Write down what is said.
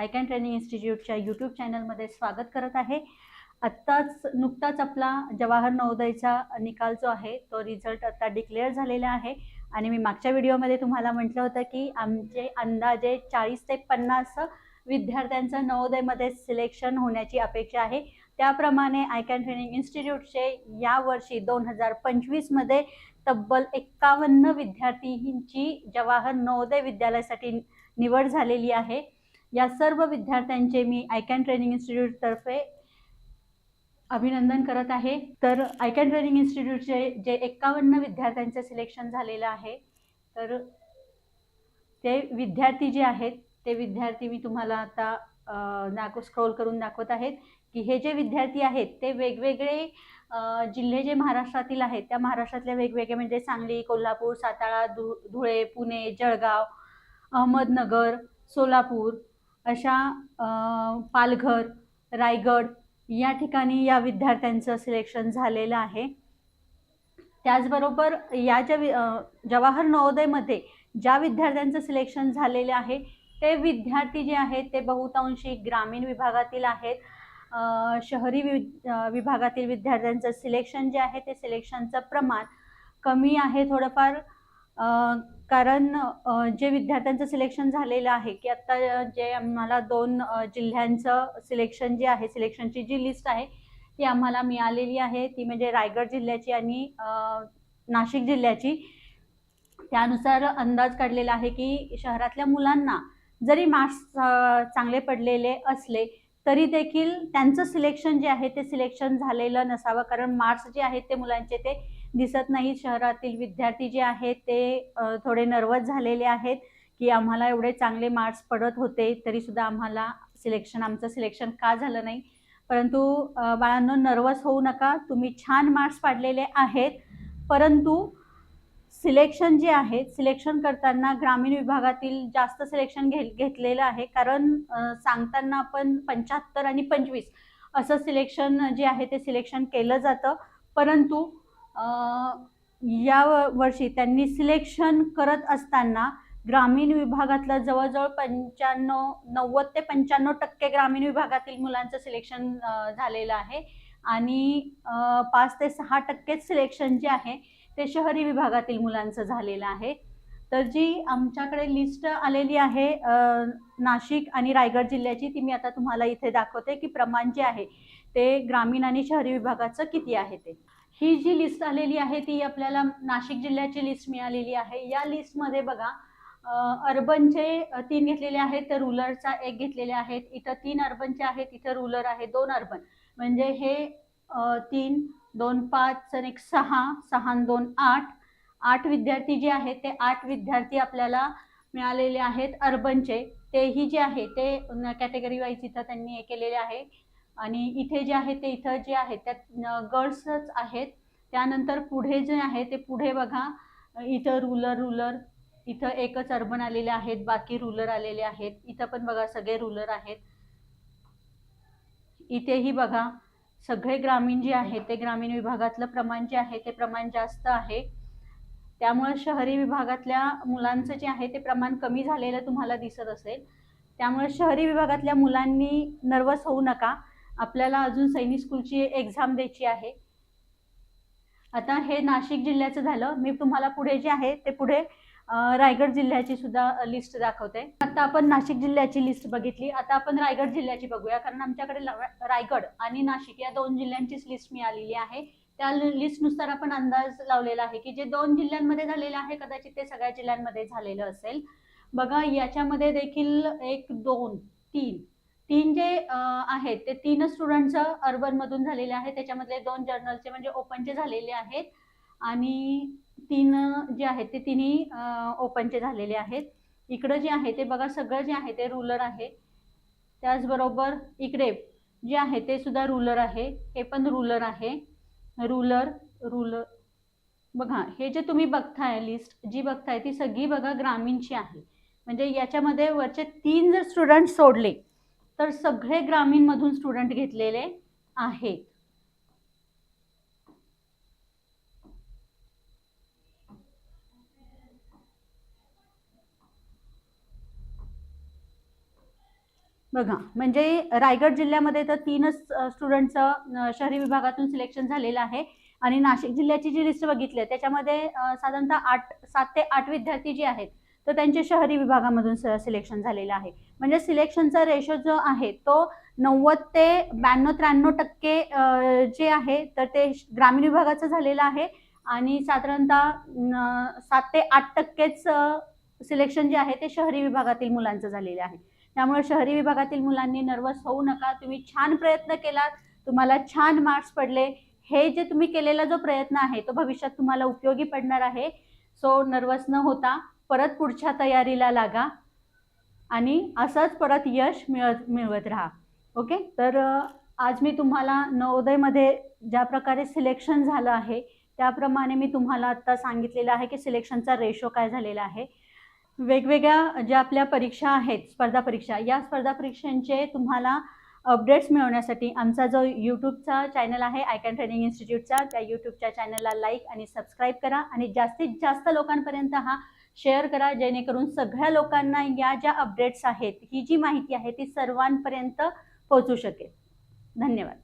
आयकॅन training इन्स्टिट्यूटच्या YouTube चॅनलमध्ये स्वागत करत आहे. आत्ताच नुकताच आपला जवाहर नवोदयचा निकाल जो आहे तो रिझल्ट आता डिक्लेअर झालेला आहे. आणि मी मागच्या व्हिडिओमध्ये तुम्हाला म्हटलं होतं की आमचे अंदाजे चाळीस ते पन्नास विद्यार्थ्यांचं नवोदयमध्ये सिलेक्शन होण्याची अपेक्षा आहे. त्याप्रमाणे आयकॅन ट्रेनिंग इन्स्टिट्यूटचे यावर्षी दोन हजार पंचवीसमध्ये तब्बल एक्कावन्न विद्यार्थींची जवाहर नवोदय विद्यालयासाठी निवड झालेली आहे. या सर्व विद्यार्थ्यांचे मी आयकॅन ट्रेनिंग इन्स्टिट्यूटतर्फे अभिनंदन करत आहे. तर आयकॅन ट्रेनिंग इन्स्टिट्यूटचे जे एक्कावन्न विद्यार्थ्यांचं सिलेक्शन झालेलं आहे तर ते विद्यार्थी जे आहेत ते विद्यार्थी मी तुम्हाला आता दाखव स्क्रोल करून दाखवत आहेत की हे जे विद्यार्थी आहेत ते वेगवेगळे जिल्हे जे महाराष्ट्रातील आहेत त्या महाराष्ट्रातले वेगवेगळे म्हणजे सांगली कोल्हापूर सातारा धु धुळे पुणे जळगाव अहमदनगर सोलापूर अशा पालघर रायगड या ठिकाणी या विद्यार्थ्यांचं सिलेक्शन झालेलं आहे. त्याचबरोबर या ज्या वि- जवाहर नवोदयमध्ये ज्या विद्यार्थ्यांचं सिलेक्शन झालेले आहे ते विद्यार्थी जे आहेत ते बहुतांशी ग्रामीण विभागातील आहेत. शहरी वि विभागातील विद्यार्थ्यांचं सिलेक्शन जे आहे ते सिलेक्शनचं प्रमाण कमी आहे थोडंफार. कारण जे विद्यार्थ्यांचं सिलेक्शन झालेलं आहे की आत्ता जे आम्हाला दोन जिल्ह्यांचं सिलेक्शन जे आहे सिलेक्शनची जी लिस्ट आहे ती आम्हाला मिळालेली आहे. ती म्हणजे रायगड जिल्ह्याची आणि नाशिक जिल्ह्याची. त्यानुसार अंदाज काढलेला आहे की शहरातल्या मुलांना जरी मार्क्स चांगले पडलेले असले तरी देखील त्यांचं सिलेक्शन जे आहे ते सिलेक्शन झालेलं नसावं. कारण मार्क्स जे आहेत ते मुलांचे ते दिसत नाही शहरातील विद्यार्थी जे आहेत ते थोडे नर्वस झालेले आहेत की आम्हाला एवढे चांगले मार्क्स पडत होते तरीसुद्धा आम्हाला सिलेक्शन आमचं सिलेक्शन का झालं नाही? परंतु बाळांनो नर्वस होऊ नका. तुम्ही छान मार्क्स पाडलेले आहेत. परंतु सिलेक्शन जे आहे सिलेक्शन करताना ग्रामीण विभागातील जास्त सिलेक्शन घे घेतलेलं आहे. कारण सांगताना आपण पंच्याहत्तर आणि पंचवीस असं सिलेक्शन जे आहे ते सिलेक्शन केलं जातं. परंतु या वर्षी त्यांनी सिलेक्शन करत असताना ग्रामीण विभागातलं जवळजवळ पंच्याण्णव नव्वद ते पंच्याण्णव टक्के ग्रामीण विभागातील मुलांचं सिलेक्शन झालेलं आहे. आणि पाच ते सहा टक्केच सिलेक्शन जे आहे ते शहरी विभागातील मुलांचं झालेलं आहे. तर जी आमच्याकडे लिस्ट आलेली आहे नाशिक आणि रायगड जिल्ह्याची ती मी आता तुम्हाला इथे दाखवते की प्रमाण जे आहे ते ग्रामीण आणि शहरी विभागाचं किती आहे ते. ही जी लिस्ट आलेली आहे ती आपल्याला नाशिक जिल्ह्याची लिस्ट मिळालेली आहे. या लिस्टमध्ये बघा अर्बनचे तीन घेतलेले आहेत तर रुलरचा एक घेतलेले आहेत. इथं तीन अर्बनचे आहेत इथं रुलर आहे दोन अर्बन म्हणजे हे तीन दोन पाच आणि एक सहा सहा दोन आठ. आठ विद्यार्थी जे आहेत ते आठ विद्यार्थी आपल्याला मिळालेले आहेत अर्बनचे तेही जे आहे ते कॅटेगरी वाईज इथं त्यांनी हे केलेले आहे. आणि इथे जे आहे ते इथं जे आहे त्यात गर्ल्सच आहेत. त्यानंतर पुढे जे आहे ते पुढे बघा इथं रुलर रुलर इथं एकच अर्बन आलेले आहेत बाकी रुलर आलेले आहेत. इथं पण बघा सगळे रुलर आहेत. इथेही बघा सगळे ग्रामीण जे आहे ते ग्रामीण विभागातलं प्रमाण जे आहे ते प्रमाण जास्त आहे. त्यामुळे शहरी विभागातल्या मुलांचं जे आहे ते प्रमाण कमी झालेलं तुम्हाला दिसत असेल. त्यामुळे शहरी विभागातल्या मुलांनी नर्वस होऊ नका. आपल्याला अजून सैनिक स्कूलची एक्झाम द्यायची आहे. आता हे नाशिक जिल्ह्याचं झालं. मी तुम्हाला पुढे जे आहे ते पुढे रायगड जिल्ह्याची सुद्धा लिस्ट दाखवते. आता आपण नाशिक जिल्ह्याची लिस्ट बघितली. आता आपण रायगड जिल्ह्याची बघूया. कारण आमच्याकडे रायगड आणि नाशिक या दोन जिल्ह्यांचीच लिस्ट मिळालेली आहे. त्या लिस्टनुसार आपण अंदाज लावलेला आहे की जे दोन जिल्ह्यांमध्ये झालेलं आहे कदाचित ते सगळ्या जिल्ह्यांमध्ये झालेलं असेल. बघा याच्यामध्ये देखील एक दोन तीन तीन जे आहेत ते तीन स्टुडंटचं अर्बनमधून झालेले आहे त्याच्यामधले दोन जर्नलचे म्हणजे ओपनचे झालेले आहेत. आणि तीन जे आहेत ते तिन्ही ओपनचे झालेले आहेत. इकडं जे आहे ते बघा सगळं जे आहे ते रुलर आहे. त्याचबरोबर इकडे जे आहे ते सुद्धा रुलर आहे. हे पण रुलर आहे. रुलर रुलर बघा हे जे तुम्ही बघताय लिस्ट जी बघताय ती सगळी बघा ग्रामीणची आहे. म्हणजे याच्यामध्ये वरचे तीन जर स्टुडंट सोडले तर सगळे ग्रामीणमधून स्टुडंट घेतलेले आहेत. बघा म्हणजे रायगड जिल्ह्यामध्ये तर तीनच स्टुडंटचं शहरी विभागातून सिलेक्शन झालेलं आहे. आणि नाशिक जिल्ह्याची जी लिस्ट बघितली आहे त्याच्यामध्ये साधारणतः आठ सात ते आठ विद्यार्थी जे आहेत तर त्यांचे शहरी विभागामधून सिलेक्शन झालेलं आहे. म्हणजे सिलेक्शनचा रेशो जो आहे तो नव्वद ते ब्याण्णव त्र्याण्णव टक्के जे आहे तर ते ग्रामीण विभागाचं झालेलं आहे. आणि साधारणतः सात ते आठ टक्केच सिलेक्शन जे आहे ते शहरी विभागातील मुलांचं झालेलं आहे. त्यामुळे शहरी विभागातील मुलांनी नर्वस होऊ नका. तुम्ही छान प्रयत्न केलात. तुम्हाला छान मार्क्स पडले. हे जे तुम्ही केलेला जो प्रयत्न आहे तो भविष्यात तुम्हाला उपयोगी पडणार आहे. सो नर्वस न होता. परत पुढच्या तयारीला लागा आणि असंच परत यश मिळत मिळवत राहा. ओके? तर आज मी तुम्हाला नवोदयमध्ये ज्या प्रकारे सिलेक्शन झालं आहे त्याप्रमाणे मी तुम्हाला आत्ता सांगितलेलं आहे की सिलेक्शनचा रेशो काय झालेला आहे. वेगवेगळ्या ज्या आपल्या परीक्षा आहेत स्पर्धा परीक्षा या स्पर्धा परीक्षांचे तुम्हाला अपडेट्स मिळवण्यासाठी आमचा जो यूट्यूबचा चॅनल आहे आय कॅन ट्रेनिंग इन्स्टिट्यूटचा त्या यूट्यूबच्या चॅनलला लाईक आणि सबस्क्राईब करा आणि जास्तीत जास्त लोकांपर्यंत हा शेअर करा जेणेकरून सगळ्या लोकांना या ज्या अपडेट्स आहेत ही जी माहिती आहे ती सर्वांपर्यंत पोहोचू शकेल. धन्यवाद.